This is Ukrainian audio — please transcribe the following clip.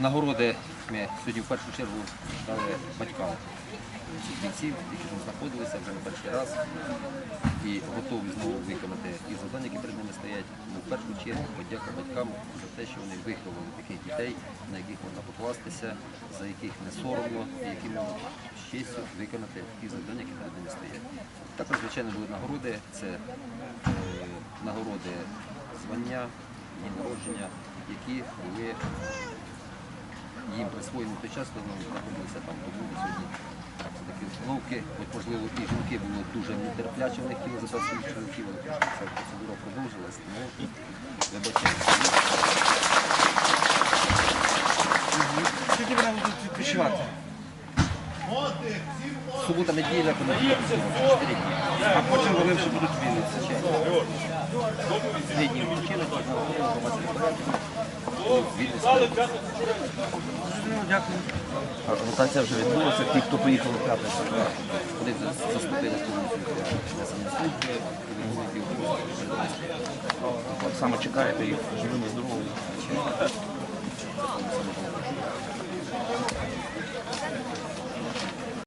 Нагороди ми сьогодні в першу чергу дали батькам бійців, які тут знаходилися вже не перший раз і готові знову виконати і завдання, які перед ними стоять. Ну, в першу чергу подяка батькам за те, що вони виховали таких дітей, на яких можна покластися, за яких не соромно, і які можуть з честю виконати ті завдання, які перед ними стоять. Також, звичайно, були нагороди. Це е, нагороди звання, дні народження, які були їм присвоєні в той час, коли вони знаходилися там тому сьогодні. Такі установки, от можливо, і жінки були дуже нетерплячі, вони хотіли забрати своїх чоловіків, але трошки ця процедура продовжилась, тому вибачайте. Скільки вони будуть відпочивати? Субота, неділя, понеділок, 4 дні. А потім вони вже будуть вільниці. Три дні відпочинок, одна година, Дякую. Ротація вже відбулася. Ті, хто поїхав у п'ятницю. Вони заступили само чекаєте їх живими, здоровими.